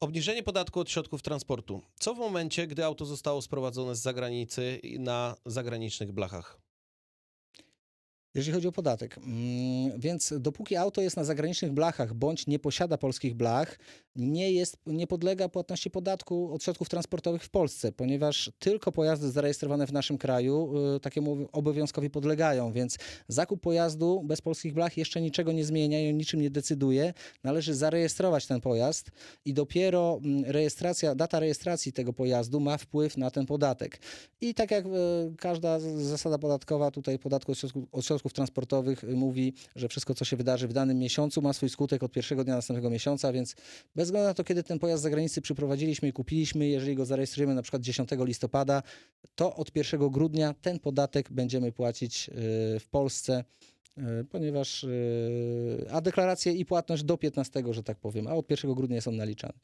Obniżenie podatku od środków transportu. Co w momencie, gdy auto zostało sprowadzone z zagranicy na zagranicznych blachach? Jeżeli chodzi o podatek. Mm, Więc dopóki auto jest na zagranicznych blachach bądź nie posiada polskich blach, nie, jest, nie podlega płatności podatku od środków transportowych w Polsce, ponieważ tylko pojazdy zarejestrowane w naszym kraju y, takiemu obowiązkowi podlegają. Więc zakup pojazdu bez polskich blach jeszcze niczego nie zmienia i o niczym nie decyduje. Należy zarejestrować ten pojazd i dopiero mm, rejestracja, data rejestracji tego pojazdu ma wpływ na ten podatek. I tak jak e, każda zasada podatkowa, tutaj podatku od środków, od środków transportowych y, mówi, że wszystko, co się wydarzy w danym miesiącu, ma swój skutek od pierwszego dnia następnego miesiąca, więc bez względu na to, kiedy ten pojazd z zagranicy przyprowadziliśmy i kupiliśmy, jeżeli go zarejestrujemy na przykład 10 listopada, to od 1 grudnia ten podatek będziemy płacić y, w Polsce. y, Ponieważ, a deklaracje i płatność do 15, że tak powiem, a od 1 grudnia są naliczane.